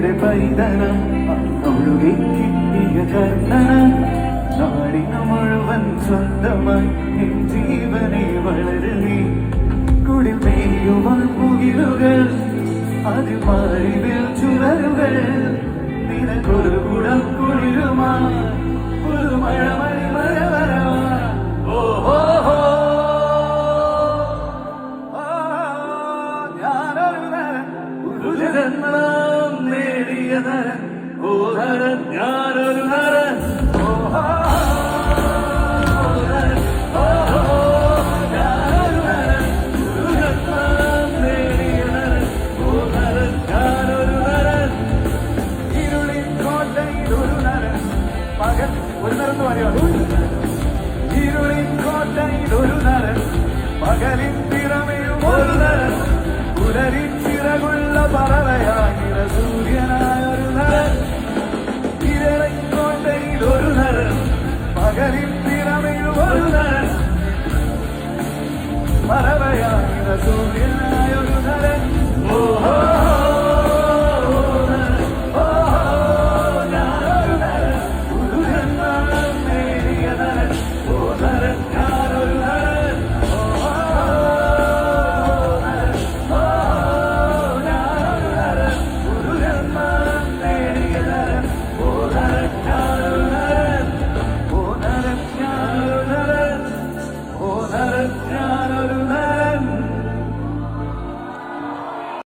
മണ്ണിലൂടെ പൈതനം കിട്ടിയ ചന്ദനം നാടിനു മുഴുവൻ സ്വന്തമായി എൻ ജീവനെ വളരണി കുടിൽ മേയുവാൻ മുകിലുകൾ അത് മാറിവിൽ ചുരലുകൾ നിനക്കൊരു കുടം കുളിരുമാ ഒരു മഴ മഴ മഴ ജന്മം നരൻ ഞാനൊരു നരൻ ഓ ഹാ, ഓ, ഞാനൊരു നരൻ. ഇരുളിൻ കോട്ടയിൽ ഒരു നരൻ, പകൽ ഒരു എന്ന് ഇരുളിൻ കോട്ടയിൽ ഒരു നരൻ പകലിൻ പകലിൻ തിറമയും ഒരു നരൻ പറവയാകിയ ഞാനൊരു